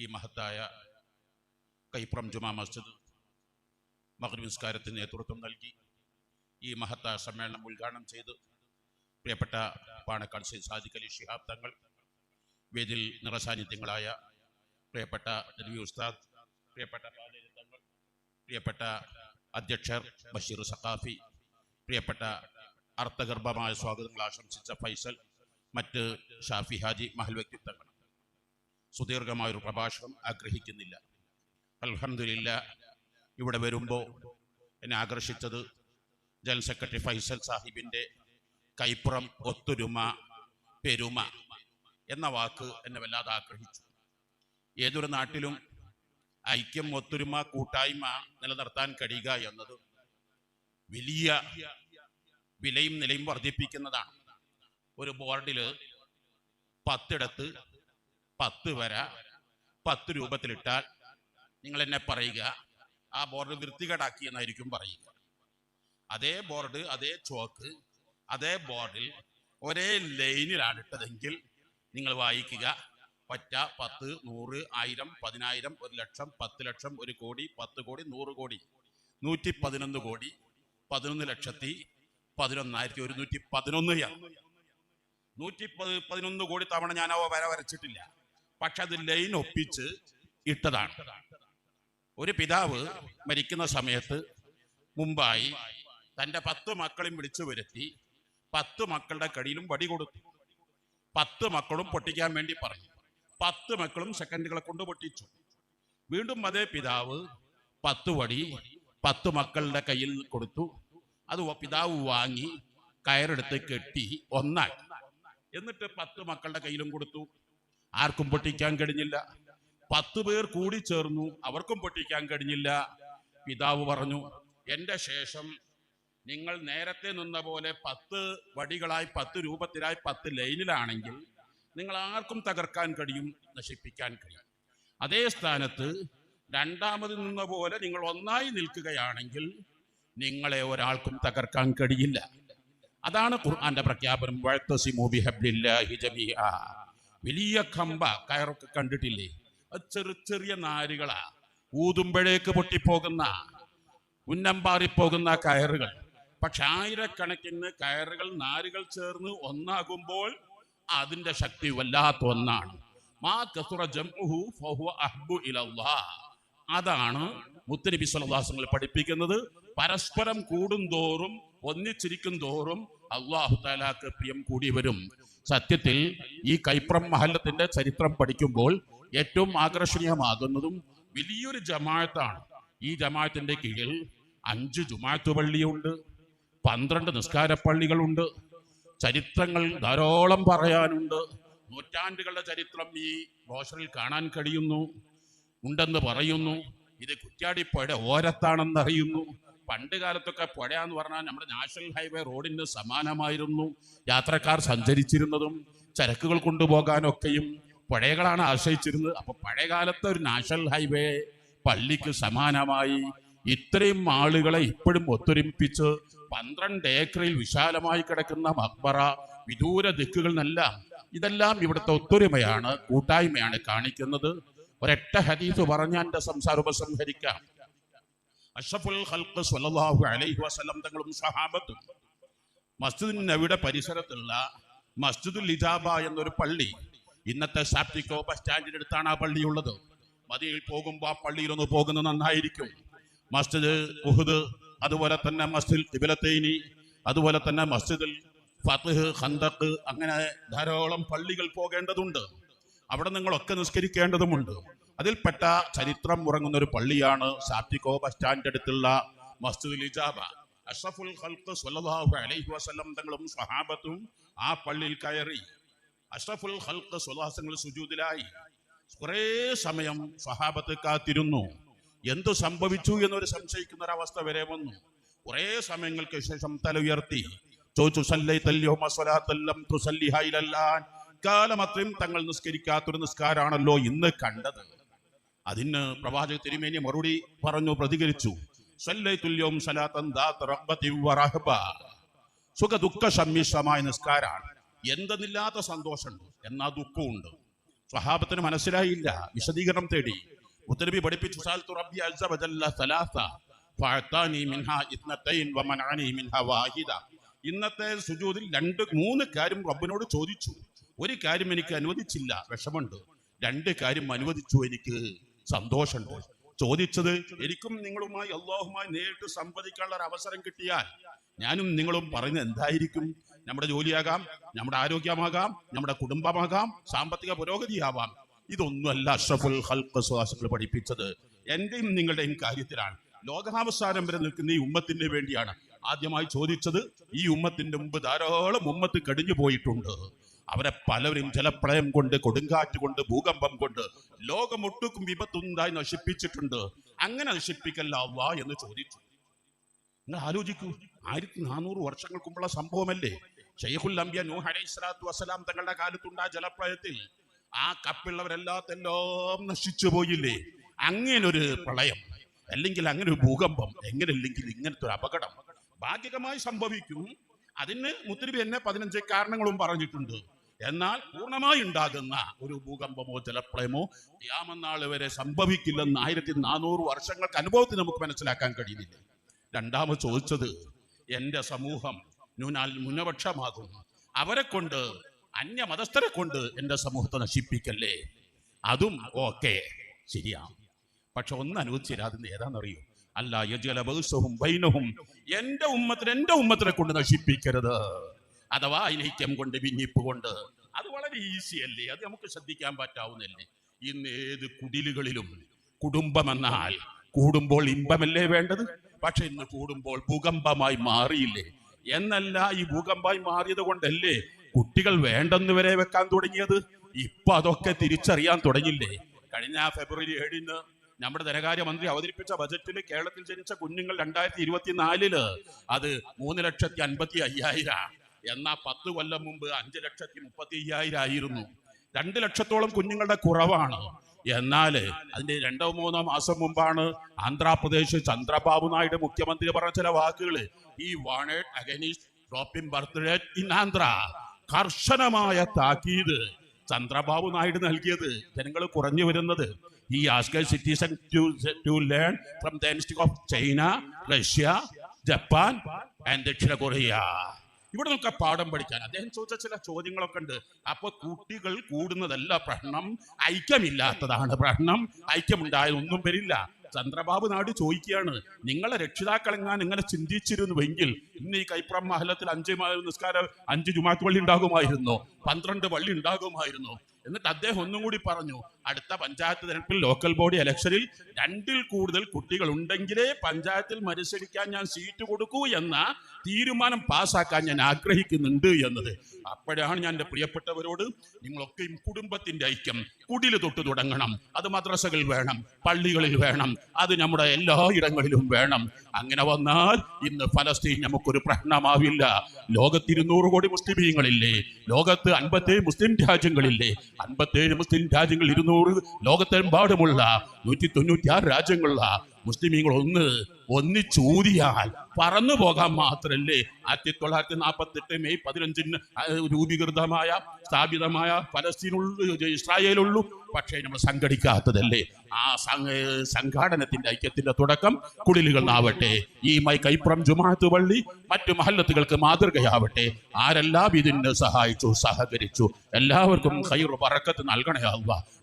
ഈ മഹത്തായ കൈപ്രം ജുമാ മസ്ജിദ് മകരവിസ്കാരത്തിന് നേതൃത്വം നൽകി. ഈ മഹത്തായ സമ്മേളനം ഉദ്ഘാടനം ചെയ്ത് പ്രിയപ്പെട്ട പാണക്കാട് ശ്രീ സാദിഖ് അലി ഷിഹാബ് തങ്ങൾ വേദിൽ നിറസാന്നിധ്യങ്ങളായ പ്രിയപ്പെട്ട രവി ഉസ്താദ് പ്രിയപ്പെട്ട തങ്ങൾ പ്രിയപ്പെട്ട അധ്യക്ഷർ ബഷീർ സഖാഫി പ്രിയപ്പെട്ട അർത്ഥഗർഭമായ സ്വാഗതങ്ങൾ ആശംസിച്ച ഫൈസൽ മറ്റ് ഷാഫി ഹാജി മഹൽ വ്യക്തിത്വങ്ങൾ. സുദീർഘമായൊരു പ്രഭാഷണം ആഗ്രഹിക്കുന്നില്ല. അലഹമില്ല ഇവിടെ വരുമ്പോൾ എന്നെ ആകർഷിച്ചത് ജനറൽ സെക്രട്ടറി ഫൈസൽ സാഹിബിന്റെ കൈപ്പുറം ഒത്തൊരുമ പെരുമ എന്ന വാക്ക് എന്നെ വല്ലാതെ ആഗ്രഹിച്ചു. ഏതൊരു നാട്ടിലും ഐക്യം ഒത്തൊരുമ കൂട്ടായ്മ നിലനിർത്താൻ കഴിയുക എന്നത് വലിയ വിലയും നിലയും വർദ്ധിപ്പിക്കുന്നതാണ്. ഒരു ബോർഡിൽ പത്തിടത്ത് പത്ത് വര പത്ത് രൂപത്തിലിട്ടാൽ നിങ്ങൾ എന്നെ പറയുക ആ ബോർഡ് വൃത്തികേടാക്കി എന്നായിരിക്കും പറയുക. അതേ ബോർഡ് അതേ ചോക്ക് അതേ ബോർഡിൽ ഒരേ ലൈനിലാണ് ഇട്ടതെങ്കിൽ നിങ്ങൾ വായിക്കുക പറ്റ പത്ത് നൂറ് ആയിരം പതിനായിരം ഒരു ലക്ഷം പത്ത് ലക്ഷം ഒരു കോടി പത്ത് കോടി നൂറ് കോടി നൂറ്റി പതിനൊന്ന് കോടി പതിനൊന്ന് ലക്ഷത്തി പതിനൊന്നായിരത്തി ഒരുന്നൂറ്റി പതിനൊന്ന് നൂറ്റി പതിനൊന്ന് കോടി തവണ ഞാൻ അവ വര വരച്ചിട്ടില്ല. പക്ഷെ അത് ലൈൻ ഒപ്പിച്ച് ഇട്ടതാണ്. ഒരു പിതാവ് മരിക്കുന്ന സമയത്ത് മുമ്പായി തന്റെ പത്ത് മക്കളെയും വിളിച്ചു വരുത്തി പത്ത് മക്കളുടെ കടിയിലും വടി കൊടുത്തു. പത്ത് മക്കളും പൊട്ടിക്കാൻ വേണ്ടി പറഞ്ഞു. പത്ത് മക്കളും സെക്കൻഡുകളെ കൊണ്ട് പൊട്ടിച്ചു. വീണ്ടും അതേ പിതാവ് പത്ത് വടി പത്ത് മക്കളുടെ കയ്യിൽ കൊടുത്തു. അത് പിതാവ് വാങ്ങി കയറെടുത്ത് കെട്ടി ഒന്നാക്കി. എന്നിട്ട് പത്ത് മക്കളുടെ കയ്യിലും കൊടുത്തു. ആർക്കും പൊട്ടിക്കാൻ കഴിഞ്ഞില്ല. പത്ത് പേർ കൂടി ചേർന്നു അവർക്കും പൊട്ടിക്കാൻ കഴിഞ്ഞില്ല. പിതാവ് പറഞ്ഞു എന്റെ ശേഷം നിങ്ങൾ നേരത്തെ നിന്ന പോലെ പത്ത് വടികളായി പത്ത് രൂപത്തിലായി പത്ത് ലൈനിലാണെങ്കിൽ നിങ്ങൾ ആർക്കും തകർക്കാൻ കഴിയും നശിപ്പിക്കാൻ കഴിയും. അതേ സ്ഥാനത്ത് രണ്ടാമത് നിന്ന പോലെ നിങ്ങൾ ഒന്നായി നിൽക്കുകയാണെങ്കിൽ നിങ്ങളെ ഒരാൾക്കും തകർക്കാൻ കഴിയില്ല. അതാണ് ഖുർആന്റെ പ്രഖ്യാപനം. വലിയ കമ്പ കയറൊക്കെ കണ്ടിട്ടില്ലേ? അത് ചെറു ചെറിയ നാരുകളാ. ഊതുമ്പോഴേക്ക് പൊട്ടിപ്പോകുന്ന ഉന്നമ്പാറിപ്പോകുന്ന കയറുകൾ. പക്ഷെ ആയിരക്കണക്കിന് കയറുകൾ നാരുകൾ ചേർന്ന് ഒന്നാകുമ്പോൾ അതിന്റെ ശക്തി വല്ലാത്ത ഒന്നാണ്. മാ അഹ്ബു. അതാണ് മുത്തനബി സ്വലാസങ്ങൾ പഠിപ്പിക്കുന്നത്. പരസ്പരം കൂടും തോറും ഒന്നിച്ചിരിക്കും തോറും അള്ളാഹു താലാക്ക് പ്രിയം കൂടി വരും. സത്യത്തിൽ ഈ കൈപ്രം മഹല്ലത്തിന്റെ ചരിത്രം പഠിക്കുമ്പോൾ ഏറ്റവും ആകർഷണീയമാകുന്നതും വലിയൊരു ജമാഅത്താണ് ഈ ജമാഅത്തിന്റെ കീഴിൽ അഞ്ച് ജുമാഅത്ത് പള്ളിയുണ്ട് പന്ത്രണ്ട് നിസ്കാര പള്ളികളുണ്ട് ചരിത്രങ്ങൾ ധാരാളം പറയാനുണ്ട്. നൂറ്റാണ്ടുകളുടെ ചരിത്രം ഈ റോഷറിൽ കാണാൻ കഴിയുന്നു ഉണ്ടെന്ന് പറയുന്നു. ഇത് കുറ്റ്യാടിപ്പുഴ ഓരത്താണെന്ന് അറിയുന്നു പണ്ട് കാലത്തൊക്കെ പുഴ എന്ന് പറഞ്ഞാൽ നമ്മുടെ നാഷണൽ ഹൈവേ റോഡിന് സമാനമായിരുന്നു. യാത്രക്കാർ സഞ്ചരിച്ചിരുന്നതും ചരക്കുകൾ കൊണ്ടുപോകാനൊക്കെയും പുഴകളാണ് ആശ്രയിച്ചിരുന്നത്. അപ്പൊ പഴയകാലത്തെ ഒരു നാഷണൽ ഹൈവേ പള്ളിക്ക് സമാനമായി ഇത്രയും ആളുകളെ ഇപ്പോഴും ഒത്തൊരുമിപ്പിച്ച് പന്ത്രണ്ട് ഏക്കറിൽ വിശാലമായി കിടക്കുന്ന മക്ബറ വിദൂര ദിക്കുകളിലെല്ലാം ഇതെല്ലാം ഇവിടുത്തെ ഒത്തൊരുമയാണ് കൂട്ടായ്മയാണ് കാണിക്കുന്നത്. ഒരൊറ്റ ഹദീസ് പറഞ്ഞ എന്റെ സംസാരം ഉപസംഹരിക്കാം. അഷ്റഫുൽ ഖൽഖ് സല്ലല്ലാഹു അലൈഹി വസല്ലം തങ്ങളും സഹാബത്തും മസ്ജിദ് നബിയുടെ പരിസരത്തുള്ള മസ്ജിദുൽ ഇജാബ എന്നൊരു പള്ളി ഇന്നത്തെ സാപ്റ്റിക്കോ ബസ് സ്റ്റാൻഡിന്റെ അടുത്താണ് ആ പള്ളിയുള്ളത്. മതിയിൽ പോകുമ്പോൾ ആ പള്ളിയിലൊന്ന് പോകുന്നത് നന്നായിരിക്കും. മസ്ജിദ് ഉഹുദ് അതുപോലെ തന്നെ മസ്ജിദ് തിബിലത്തേനി അതുപോലെ തന്നെ മസ്ജിദിൽ ഫത്ത്ഹ് ഹന്തക്ക് അങ്ങനെ ധാരാളം പള്ളികൾ പോകേണ്ടതുണ്ട്. അവിടെ നിങ്ങളൊക്കെ നിസ്കരിക്കേണ്ടതുമുണ്ട്. അതിൽപ്പെട്ട ചരിത്രം ഉറങ്ങുന്ന ഒരു പള്ളിയാണ് സാപ്റ്റിക്കോ ബസ് സ്റ്റാൻഡ് അടുത്തുള്ള മസ്ജിദ് ഇജാബ. അഷ്റഫുൽ ഖൽഖ് സ്വല്ലല്ലാഹു അലൈഹി വസല്ലം തങ്ങളും സ്വഹാബത്തും ആ പള്ളിയിൽ കയറി. അഷ്റഫുൽ ഖൽഖ് സ്വലാസങ്ങൾ സുജൂദിലായി കുറേ സമയം സ്വഹാബത്ത് കാത്തിരുന്നു. എന്തു സംഭവിച്ചു എന്നൊരു സംശയിക്കുന്ന ഒരു അവസ്ഥ വരെ വന്നു. കുറേ സമയങ്ങൾക്ക് ശേഷം തല ഉയർത്തി. ചോദിച്ചു തങ്ങൾ നിസ്കരിക്കാത്തൊരു നിസ്കാരാണല്ലോ ഇന്ന് കണ്ടത്. അതിന് പ്രവാചക തിരുമേനി മറുപടി പറഞ്ഞു പ്രതികരിച്ചു. സുഖ ദുഃഖ സമ്മിശ്രമായ നിസ്കാരാണ്. എന്തെന്നില്ലാത്ത സന്തോഷമുണ്ട് എന്നാ ദുഃഖമുണ്ട് സ്വഹാബത്തിന് മനസ്സിലായില്ല വിശദീകരണം തേടി. മുത്തനബി പഠിപ്പിച്ചു സലാസ ഫഅതാനി മിൻഹാ ഇത്നതൈൻ മിൻഹാ വാഹിദ. ഇന്നത്തെ സുജൂദിൽ രണ്ട് മൂന്ന് കാര്യം റബ്ബിനോട് ചോദിച്ചു. ഒരു കാര്യം എനിക്ക് അനുവദിച്ചില്ല വിഷമുണ്ട് രണ്ട് കാര്യം അനുവദിച്ചു എനിക്ക്. സന്തോഷമുണ്ട്. ചോദിച്ചത് എനിക്കും നിങ്ങളുമായി അള്ളാഹുമായി നേരിട്ട് സംവദിക്കാനുള്ള ഒരു അവസരം കിട്ടിയാൽ ഞാനും നിങ്ങളും പറയുന്നത് എന്തായിരിക്കും? നമ്മുടെ ജോലിയാകാം നമ്മുടെ ആരോഗ്യമാകാം നമ്മുടെ കുടുംബമാകാം സാമ്പത്തിക പുരോഗതിയാവാം. ഇതൊന്നുമല്ല അഷ്റഫുൽ ഹൽക്ക് സുഹാസുകൾ പഠിപ്പിച്ചത്. എന്റെയും നിങ്ങളുടെയും കാര്യത്തിലാണ്. ലോകാവസാനം വരെ നിൽക്കുന്ന ഈ ഉമ്മത്തിന് വേണ്ടിയാണ്. ആദ്യമായി ചോദിച്ചത് ഈ ഉമ്മത്തിന്റെ മുമ്പ് ധാരാളം ഉമ്മത്ത് കടിഞ്ഞു പോയിട്ടുണ്ട്. അവരെ പലരും ജലപ്രളയം കൊണ്ട് കൊടുങ്കാറ്റ് കൊണ്ട് ഭൂകമ്പം കൊണ്ട് ലോകമൊട്ടുക്കും വിപത്തുണ്ടായി നശിപ്പിച്ചിട്ടുണ്ട്. അങ്ങനെ നശിപ്പിക്കല്ല വാ എന്ന് ചോദിച്ചു. നിങ്ങൾ ആലോചിക്കൂ ആയിരത്തി നാനൂറ് വർഷങ്ങൾക്ക് മുമ്പുള്ള സംഭവമല്ലേ? ഷെയ്ഖുൽ അംബിയ നൂഹ് അലൈഹി വസ്സലാം തങ്ങളുടെ കാലത്തുണ്ടായ ജലപ്രളയത്തിൽ ആ കപ്പുള്ളവരെല്ലാത്തെല്ലാം നശിച്ചു പോയില്ലേ? അങ്ങനൊരു പ്രളയം അല്ലെങ്കിൽ അങ്ങനെ ഒരു ഭൂകമ്പം എങ്ങനെ അല്ലെങ്കിൽ ഇങ്ങനത്തെ ഒരു അപകടം. ഭാഗികമായി സംഭവിക്കും. അതിന് മുത്തരിബി എന്നെ പതിനഞ്ച് കാരണങ്ങളും പറഞ്ഞിട്ടുണ്ട്. എന്നാൽ പൂർണമായി ഉണ്ടാകുന്ന ഒരു ഭൂകമ്പമോ ജലപ്രളയമോ യാമനാൾ വരെ സംഭവിക്കില്ലെന്ന് ആയിരത്തി നാനൂറ് വർഷങ്ങൾക്ക് അനുഭവത്തിൽ നമുക്ക് മനസ്സിലാക്കാൻ കഴിയുന്നില്ല. രണ്ടാമത് ചോദിച്ചത് എന്റെ സമൂഹം ന്യൂനാൽ ന്യൂനപക്ഷമാകും. അവരെ കൊണ്ട് അന്യ മതസ്ഥരെ കൊണ്ട് എന്റെ സമൂഹത്തെ നശിപ്പിക്കല്ലേ? അതും ഓക്കെ ശരിയാ പക്ഷെ ഒന്ന് അനുവദിച്ചിരാതെന്ന് ഏതാണെന്നറിയോ? അല്ല യജല ബൗസഹും ബൈനഹും. എന്റെ ഉമ്മത്തിനെ എന്റെ ഉമ്മത്തിനെ കൊണ്ട് നശിപ്പിക്കരുത്. അഥവാ ഐനൈക്യം കൊണ്ട് ഭിന്നിപ്പ് കൊണ്ട്. അത് വളരെ ഈസി അല്ലേ? അത് നമുക്ക് ശ്രദ്ധിക്കാൻ പറ്റാവുന്നല്ലേ ഇന്ന് ഏത് കുടിലുകളിലും കുടുംബമെന്നാൽ കൂടുമ്പോൾ ഇമ്പമല്ലേ വേണ്ടത്? പക്ഷെ ഇന്ന് കൂടുമ്പോൾ ഭൂകമ്പമായി മാറിയില്ലേ? എന്നല്ല ഈ ഭൂകമ്പമായി മാറിയത് കൊണ്ടല്ലേ കുട്ടികൾ വേണ്ടെന്ന് വരെ വെക്കാൻ തുടങ്ങിയത്? ഇപ്പൊ അതൊക്കെ തിരിച്ചറിയാൻ തുടങ്ങില്ലേ കഴിഞ്ഞ ഫെബ്രുവരി ഏഴിന് നമ്മുടെ ധനകാര്യമന്ത്രി അവതരിപ്പിച്ച ബജറ്റിൽ കേരളത്തിൽ ജനിച്ച കുഞ്ഞുങ്ങൾ രണ്ടായിരത്തി ഇരുപത്തിനാലിൽ അത് മൂന്ന് ലക്ഷത്തി അൻപത്തി അയ്യായിരം എന്നാ പത്ത് കൊല്ലം മുമ്പ് അഞ്ച് ലക്ഷത്തി മുപ്പത്തി അയ്യായിരം ആയിരുന്നു. രണ്ട് ലക്ഷത്തോളം കുഞ്ഞുങ്ങളുടെ കുറവാണ്. എന്നാൽ അതിന്റെ രണ്ടോ മൂന്നോ മാസം മുമ്പാണ് ആന്ധ്രാപ്രദേശ് ചന്ദ്രബാബു നായിഡു മുഖ്യമന്ത്രി പറഞ്ഞ ചില വാക്കുകൾ ഈ warned against dropping birth in Andhra കർശനമായ താക്കീത് ചന്ദ്രബാബു നായിഡു നൽകിയത്. ജനങ്ങൾ കുറഞ്ഞു വരുന്നത് ഈ asked citizen to to learn from the institute of China Russia Japan and ദക്ഷിണ കൊറിയ ഇവിടെ നമുക്ക് പാഠം പഠിക്കാൻ. അദ്ദേഹം ചോദിച്ച ചില ചോദ്യങ്ങളൊക്കെ ഉണ്ട്. അപ്പൊ കുട്ടികൾ കൂടുന്നതല്ല പ്രശ്നം. ഐക്യമില്ലാത്തതാണ് പ്രശ്നം. ഐക്യമുണ്ടായാൽ ഒന്നും വരില്ല. ചന്ദ്രബാബു നാട് ചോദിക്കുകയാണ് നിങ്ങളെ രക്ഷിതാക്കളെങ്ങാൻ ഇങ്ങനെ ചിന്തിച്ചിരുന്നുവെങ്കിൽ ഇന്ന് ഈ കൈപ്രം മഹലത്തിൽ അഞ്ച് നിസ്കാരം അഞ്ച് ജുമാത്ത് പള്ളി ഉണ്ടാകുമായിരുന്നു. പന്ത്രണ്ട് പള്ളി ഉണ്ടാകുമായിരുന്നു. എന്നിട്ട് അദ്ദേഹം ഒന്നും കൂടി പറഞ്ഞു അടുത്ത പഞ്ചായത്ത് തെരഞ്ഞെടുപ്പിൽ ലോക്കൽ ബോഡി ഇലക്ഷനിൽ രണ്ടിൽ കൂടുതൽ കുട്ടികൾ ഉണ്ടെങ്കിലേ പഞ്ചായത്തിൽ മത്സരിക്കാൻ ഞാൻ സീറ്റ് കൊടുക്കൂ എന്ന തീരുമാനം പാസ്സാക്കാൻ ഞാൻ ആഗ്രഹിക്കുന്നുണ്ട് എന്നത്. അപ്പോഴാണ് ഞാൻ എന്റെ പ്രിയപ്പെട്ടവരോട് നിങ്ങളൊക്കെയും കുടുംബത്തിന്റെ ഐക്യം കുടിൽ തൊട്ട് തുടങ്ങണം. അത് മദ്രസകൾ വേണം പള്ളികളിൽ വേണം അത് നമ്മുടെ എല്ലാ ഇടങ്ങളിലും വേണം. അങ്ങനെ വന്നാൽ ഇന്ന് ഫലസ്തീൻ നമുക്കൊരു പ്രശ്നമാവില്ല. ലോകത്ത് ഇരുന്നൂറ് കോടി മുസ്ലിമീങ്ങളില്ലേ? ലോകത്ത് അൻപത്തേഴ് മുസ്ലിം രാജ്യങ്ങളില്ലേ? അൻപത്തേഴ് മുസ്ലിം രാജ്യങ്ങൾ ഇരുന്നൂറ് ലോകത്തെമ്പാടുമുള്ള നൂറ്റി തൊണ്ണൂറ്റി ആറ് രാജ്യങ്ങളുള്ള മുസ്ലിമീങ്ങൾ ഒന്ന് ഒന്നിച്ചൂതിയാൽ പറന്നു പോകാൻ മാത്രല്ലേ ആയിരത്തി തൊള്ളായിരത്തി നാൽപ്പത്തി എട്ട് മെയ് പതിനഞ്ചിന് രൂപീകൃതമായ സ്ഥാപിതമായ ഫലസ്തീനുള്ളൂ ഇസ്രായേലുള്ളൂ. പക്ഷേ നമ്മൾ സംഘടിക്കാത്തതല്ലേ. ആ സംഘ- സംഘാടനത്തിന്റെ ഐക്യത്തിന്റെ തുടക്കം കുടിലുകളാവട്ടെ ഈ മൈ കൈപ്രം ജുമാഅത്ത് പള്ളി മറ്റു മഹല്ലത്തുകൾക്ക് മാതൃകയാവട്ടെ. ആരെല്ലാം ഇതിന് സഹായിച്ചു സഹകരിച്ചു? എല്ലാവർക്കും ഹൈർ പറക്കത്ത് നൽകണേ അല്ല